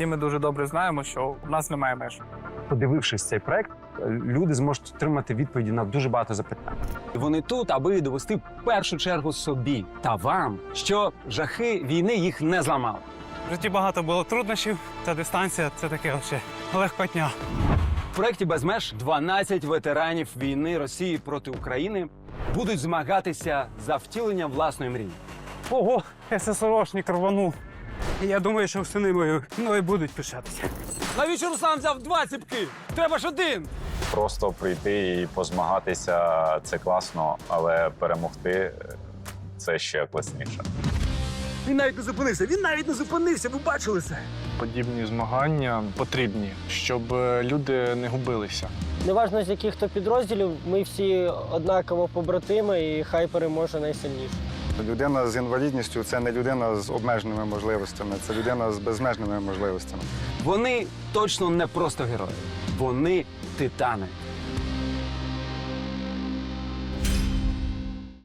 Всі ми дуже добре знаємо, що в нас немає меж. Подивившись цей проект, люди зможуть отримати відповіді на дуже багато запитань. Вони тут, аби довести в першу чергу собі та вам, що жахи війни їх не зламали. В житті багато було труднощів. Ця дистанція це таке ще легкотня. В проєкті без меж 12 ветеранів війни Росії проти України будуть змагатися за втілення власної мрії. Ого, СССРошник рванув. Я думаю, що сини мої мною будуть пишатися. Навіщо Руслан взяв два ціпки? Треба ж один. Просто прийти і позмагатися це класно, але перемогти це ще класніше. Він навіть не зупинився. Він навіть не зупинився. Ви бачили це? Подібні змагання потрібні, щоб е, люди не губилися. Неважно з яких то підрозділів, ми всі однаково побратими і хай переможе найсильніше. Людина з інвалідністю це не людина з обмеженими можливостями, це людина з безмежними можливостями. Вони точно не просто герої. Вони титани.